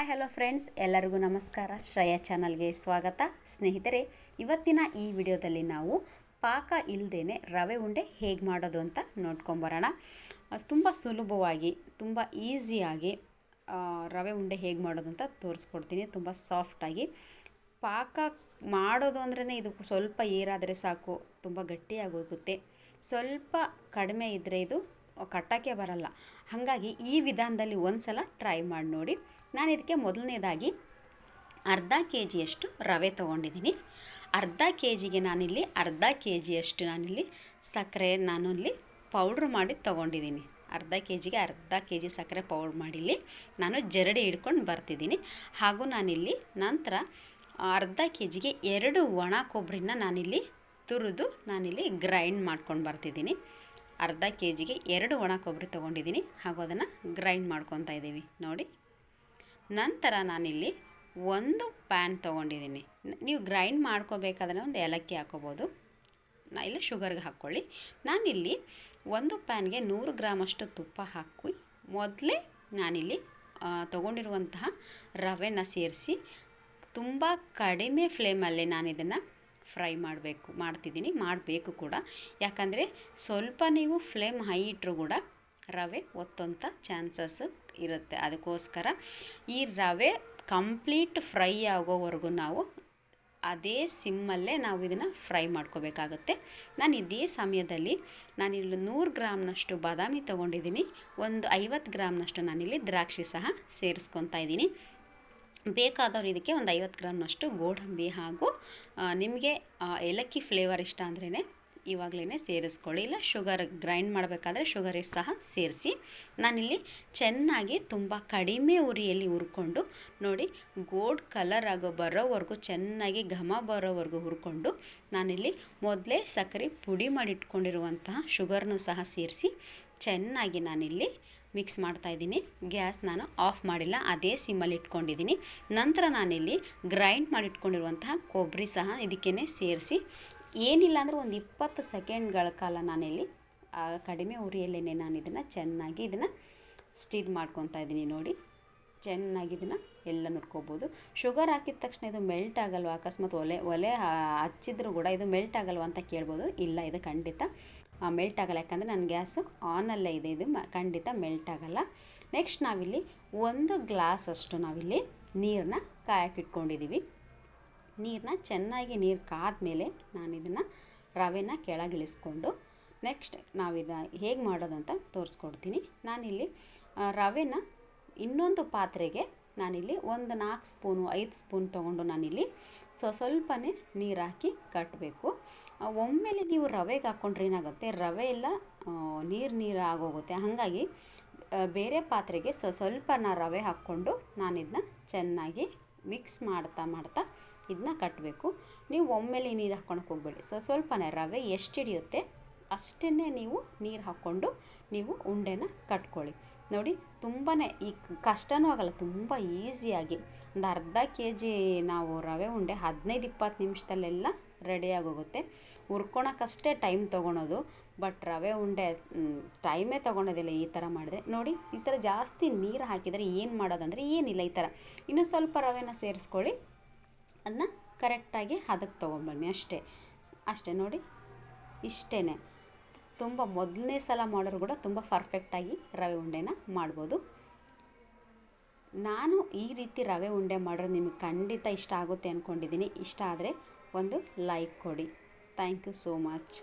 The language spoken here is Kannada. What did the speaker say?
ಹಾಯ್ ಹಲೋ ಫ್ರೆಂಡ್ಸ್ ಎಲ್ಲರಿಗೂ ನಮಸ್ಕಾರ. ಶ್ರೇಯಾ ಚಾನಲ್ಗೆ ಸ್ವಾಗತ. ಸ್ನೇಹಿತರೆ, ಇವತ್ತಿನ ಈ ವಿಡಿಯೋದಲ್ಲಿ ನಾವು ಪಾಕ ಇಲ್ಲದೇ ರವೆ ಉಂಡೆ ಹೇಗೆ ಮಾಡೋದು ಅಂತ ನೋಡ್ಕೊಂಬರೋಣ ತುಂಬ ಸುಲಭವಾಗಿ, ತುಂಬ ಈಸಿಯಾಗಿ ರವೆ ಉಂಡೆ ಹೇಗೆ ಮಾಡೋದು ಅಂತ ತೋರಿಸ್ಕೊಡ್ತೀನಿ. ತುಂಬ ಸಾಫ್ಟಾಗಿ ಪಾಕ ಮಾಡೋದು ಅಂದ್ರೇ ಇದು ಸ್ವಲ್ಪ ಏರಾದರೆ ಸಾಕು, ತುಂಬ ಗಟ್ಟಿಯಾಗಿ ಹೋಗುತ್ತೆ ಸ್ವಲ್ಪ ಕಡಿಮೆ ಇದ್ದರೆ ಇದು ಕಟ್ಟೋಕ್ಕೆ ಬರಲ್ಲ. ಹಾಗಾಗಿ ಈ ವಿಧಾನದಲ್ಲಿ ಒಂದು ಸಲ ಟ್ರೈ ಮಾಡಿ ನೋಡಿ. ನಾನು ಇದಕ್ಕೆ ಮೊದಲನೇದಾಗಿ ಅರ್ಧ ಕೆ ಜಿಯಷ್ಟು ರವೆ ತೊಗೊಂಡಿದ್ದೀನಿ. ಅರ್ಧ ಕೆ ಜಿಗೆ ನಾನಿಲ್ಲಿ, ಅರ್ಧ ಕೆ ಜಿಯಷ್ಟು ನಾನಿಲ್ಲಿ ಸಕ್ಕರೆ ನಾನು ಇಲ್ಲಿ ಪೌಡ್ರ್ ಮಾಡಿ ತೊಗೊಂಡಿದ್ದೀನಿ. ಅರ್ಧ ಕೆ ಜಿಗೆ ಅರ್ಧ ಕೆ ಜಿ ಸಕ್ಕರೆ ಪೌಡ್ರ್ ಮಾಡಿಲ್ಲಿ ನಾನು ಜರಡಿ ಹಿಡ್ಕೊಂಡು ಬರ್ತಿದ್ದೀನಿ. ಹಾಗೂ ನಾನಿಲ್ಲಿ ನಂತರ ಅರ್ಧ ಕೆ ಜಿಗೆ ಎರಡು ಒಣ ಕೊಬ್ಬರಿನ ನಾನಿಲ್ಲಿ ತುರಿದು ನಾನಿಲ್ಲಿ ಗ್ರೈಂಡ್ ಮಾಡ್ಕೊಂಡು ಬರ್ತಿದ್ದೀನಿ. ಅರ್ಧ ಕೆ ಜಿಗೆ ಎರಡು ಒಣ ಕೊಬ್ಬರಿ ತೊಗೊಂಡಿದ್ದೀನಿ ಹಾಗೂ ಅದನ್ನು ಗ್ರೈಂಡ್ ಮಾಡ್ಕೊತಾ ಇದ್ದೀವಿ. ನೋಡಿ. ನಂತರ ನಾನಿಲ್ಲಿ ಒಂದು ಪ್ಯಾನ್ ತೊಗೊಂಡಿದ್ದೀನಿ. ನೀವು ಗ್ರೈಂಡ್ ಮಾಡ್ಕೋಬೇಕಾದ್ರೆ ಒಂದು ಏಲಕ್ಕಿ ಹಾಕೋಬೋದು. ನಾ, ಇಲ್ಲ ಶುಗರ್ಗೆ ಹಾಕ್ಕೊಳ್ಳಿ. ನಾನಿಲ್ಲಿ ಒಂದು ಪ್ಯಾನ್ಗೆ ನೂರು ಗ್ರಾಮಷ್ಟು ತುಪ್ಪ ಹಾಕಿ ಮೊದಲೇ ನಾನಿಲ್ಲಿ ತೊಗೊಂಡಿರುವಂತಹ ರವೆನ ಸೇರಿಸಿ ತುಂಬ ಕಡಿಮೆ ಫ್ಲೇಮಲ್ಲಿ ನಾನು ಇದನ್ನು ಫ್ರೈ ಮಾಡಬೇಕು, ಮಾಡ್ತಿದ್ದೀನಿ, ಮಾಡಬೇಕು ಕೂಡ. ಯಾಕಂದರೆ ಸ್ವಲ್ಪ ನೀವು ಫ್ಲೇಮ್ ಹೈ ಇಟ್ಟರೂ ಕೂಡ ರವೆ ಒತ್ತೊಂಥ ಚಾನ್ಸಸ್ ಇರುತ್ತೆ. ಅದಕ್ಕೋಸ್ಕರ ಈ ರವೆ ಕಂಪ್ಲೀಟ್ ಫ್ರೈ ಆಗೋವರೆಗೂ ನಾವು ಅದೇ ಸಿಮ್ಮಲ್ಲೇ ನಾವು ಇದನ್ನು ಫ್ರೈ ಮಾಡ್ಕೋಬೇಕಾಗುತ್ತೆ. ನಾನು ಇದೇ ಸಮಯದಲ್ಲಿ ನಾನಿಲ್ಲಿ ನೂರು ಗ್ರಾಮ್ನಷ್ಟು ಬಾದಾಮಿ ತೊಗೊಂಡಿದ್ದೀನಿ. ಒಂದು ಐವತ್ತು ಗ್ರಾಮ್ನಷ್ಟು ನಾನಿಲ್ಲಿ ದ್ರಾಕ್ಷಿ ಸಹ ಸೇರಿಸ್ಕೊತಾ ಇದ್ದೀನಿ. ಬೇಕಾದವ್ರು ಇದಕ್ಕೆ ಒಂದು ಐವತ್ತು ಗ್ರಾಮ್ನಷ್ಟು ಗೋಡಂಬಿ ಹಾಗೂ ನಿಮಗೆ ಏಲಕ್ಕಿ ಫ್ಲೇವರ್ ಇಷ್ಟ ಅಂದ್ರೇ ಇವಾಗಲೇ ಸೇರಿಸ್ಕೊಳ್ಳಿ. ಇಲ್ಲ, ಶುಗರ್ ಗ್ರೈಂಡ್ ಮಾಡಬೇಕಾದ್ರೆ ಶುಗರ್ ಸಹ ಸೇರಿಸಿ. ನಾನಿಲ್ಲಿ ಚೆನ್ನಾಗಿ ತುಂಬ ಕಡಿಮೆ ಉರಿಯಲ್ಲಿ ಹುರ್ಕೊಂಡು ನೋಡಿ, ಗೋಲ್ಡ್ ಕಲರ್ ಆಗೋ ಬರೋವರೆಗೂ, ಚೆನ್ನಾಗಿ ಘಮ ಬರೋವರೆಗೂ ಹುರ್ಕೊಂಡು ನಾನಿಲ್ಲಿ ಮೊದಲೇ ಸಕ್ಕರೆ ಪುಡಿ ಮಾಡಿಟ್ಕೊಂಡಿರುವಂತಹ ಶುಗರ್ನು ಸಹ ಸೇರಿಸಿ ಚೆನ್ನಾಗಿ ನಾನಿಲ್ಲಿ ಮಿಕ್ಸ್ ಮಾಡ್ತಾ ಇದ್ದೀನಿ. ಗ್ಯಾಸ್ ನಾನು ಆಫ್ ಮಾಡಿಲ್ಲ, ಅದೇ ಸಿಮ್ಮಲ್ಲಿ ಇಟ್ಕೊಂಡಿದ್ದೀನಿ. ನಂತರ ನಾನಿಲ್ಲಿ ಗ್ರೈಂಡ್ ಮಾಡಿಟ್ಕೊಂಡಿರುವಂತಹ ಕೊಬ್ಬರಿ ಸಹ ಇದಕ್ಕೇ ಸೇರಿಸಿ ಏನಿಲ್ಲ ಅಂದರೆ ಒಂದು ಇಪ್ಪತ್ತು ಸೆಕೆಂಡ್ಗಳ ಕಾಲ ನಾನಿಲ್ಲಿ ಕಡಿಮೆ ಉರಿಯಲ್ಲೇ ನಾನು ಇದನ್ನು ಚೆನ್ನಾಗಿ ಇದನ್ನು ಸ್ಟೀರ್ ಮಾಡ್ಕೊತಾ ಇದ್ದೀನಿ ನೋಡಿ. ಚೆನ್ನಾಗಿ ಇದನ್ನು ಎಲ್ಲ ನೋಡ್ಕೋಬೋದು. ಶುಗರ್ ಹಾಕಿದ ತಕ್ಷಣ ಇದು ಮೆಲ್ಟ್ ಆಗಲ್ವ? ಅಕಸ್ಮಾತ್ ಒಲೆ ಒಲೆ ಹಚ್ಚಿದ್ರು ಕೂಡ ಇದು ಮೆಲ್ಟ್ ಆಗಲ್ವ ಅಂತ ಕೇಳ್ಬೋದು. ಇಲ್ಲ, ಇದು ಖಂಡಿತ ಮೆಲ್ಟ್ ಆಗಲ್ಲ. ಯಾಕಂದರೆ ನನ್ನ ಗ್ಯಾಸು ಆನಲ್ಲೇ ಇದೆ. ಇದು ಖಂಡಿತ ಮೆಲ್ಟ್ ಆಗಲ್ಲ. ನೆಕ್ಸ್ಟ್ ನಾವಿಲ್ಲಿ ಒಂದು ಗ್ಲಾಸ್ ಅಷ್ಟು ನಾವಿಲ್ಲಿ ನೀರನ್ನ ಕಾಯಕ್ಕಿಟ್ಕೊಂಡಿದ್ದೀವಿ ನೀರನ್ನ ಚೆನ್ನಾಗಿ ನೀರು ಕಾದ್ಮೇಲೆ ನಾನು ಇದನ್ನು ರವೆನ ಕೆಳಗಿಳಿಸ್ಕೊಂಡು ನೆಕ್ಸ್ಟ್ ನಾವಿದ ಹೇಗೆ ಮಾಡೋದು ಅಂತ ತೋರಿಸ್ಕೊಡ್ತೀನಿ. ನಾನಿಲ್ಲಿ ರವೆನ ಇನ್ನೊಂದು ಪಾತ್ರೆಗೆ ನಾನಿಲ್ಲಿ ಒಂದು ನಾಲ್ಕು ಸ್ಪೂನು, ಐದು ಸ್ಪೂನ್ ತೊಗೊಂಡು ನಾನಿಲ್ಲಿ ಸೊ, ಸ್ವಲ್ಪನೇ ನೀರು ಹಾಕಿ ಕಟ್ಟಬೇಕು ಒಮ್ಮೆಲೆ ನೀವು ರವೆಗೆ ಹಾಕ್ಕೊಂಡ್ರೆ ಏನಾಗುತ್ತೆ, ರವೆ ಎಲ್ಲ ನೀರು ನೀರು ಆಗೋಗುತ್ತೆ. ಹಾಗಾಗಿ ಬೇರೆ ಪಾತ್ರೆಗೆ ಸ್ವಲ್ಪ ನಾ ರವೆ ಹಾಕ್ಕೊಂಡು ನಾನಿದನ್ನ ಚೆನ್ನಾಗಿ ಮಿಕ್ಸ್ ಮಾಡ್ತಾ ಮಾಡ್ತಾ ಇದನ್ನ ಕಟ್ಟಬೇಕು ನೀವು ಒಮ್ಮೆಲೆ ನೀರು ಹಾಕ್ಕೊಳಕ್ಕೆ ಹೋಗಬೇಡಿ. ಸೊ, ಸ್ವಲ್ಪನೇ ರವೆ ಎಷ್ಟು ಹಿಡಿಯುತ್ತೆ ಅಷ್ಟೇ ನೀವು ನೀರು ಹಾಕ್ಕೊಂಡು ನೀವು ಉಂಡೆನ ಕಟ್ಕೊಳ್ಳಿ. ನೋಡಿ ತುಂಬಾ ಈ ಕಷ್ಟವೂ ಆಗಲ್ಲ, ತುಂಬ ಈಸಿಯಾಗಿ. ಒಂದು ಅರ್ಧ ಕೆ ಜಿ ನಾವು ರವೆ ಉಂಡೆ ಹದಿನೈದು ಇಪ್ಪತ್ತು ನಿಮಿಷದಲ್ಲೆಲ್ಲ ರೆಡಿಯಾಗೋಗುತ್ತೆ ಹುರ್ಕೊಳಕ್ಕಷ್ಟೇ ಟೈಮ್ ತೊಗೊಳೋದು. ಬಟ್ ರವೆ ಉಂಡೆ ಟೈಮೇ ತೊಗೊಳೋದಿಲ್ಲ ಈ ಥರ ಮಾಡಿದ್ರೆ. ನೋಡಿ, ಈ ಥರ ಜಾಸ್ತಿ ನೀರು ಹಾಕಿದರೆ ಏನು ಮಾಡೋದಂದರೆ ಏನಿಲ್ಲ ಈ ಥರ ಇನ್ನೂ ಸ್ವಲ್ಪ ರವೆನ ಸೇರಿಸ್ಕೊಳ್ಳಿ. ಅದನ್ನ ಕರೆಕ್ಟಾಗಿ ಹದಕ್ಕೆ ತೊಗೊಂಬನ್ನಿ ಅಷ್ಟೇ. ಅಷ್ಟೇ ನೋಡಿ ಇಷ್ಟೇ ತುಂಬ ಮೊದಲನೇ ಸಲ ಮಾಡೋರು ಕೂಡ ತುಂಬ ಪರ್ಫೆಕ್ಟಾಗಿ ರವೆ ಉಂಡೆನ ಮಾಡ್ಬೋದು. ನಾನು ಈ ರೀತಿ ರವೆ ಉಂಡೆ ಮಾಡೋದು ನಿಮಗೆ ಖಂಡಿತ ಇಷ್ಟ ಆಗುತ್ತೆ ಅಂದ್ಕೊಂಡಿದ್ದೀನಿ ಇಷ್ಟ ಆದರೆ ಒಂದು ಲೈಕ್ ಕೊಡಿ. Thank you so much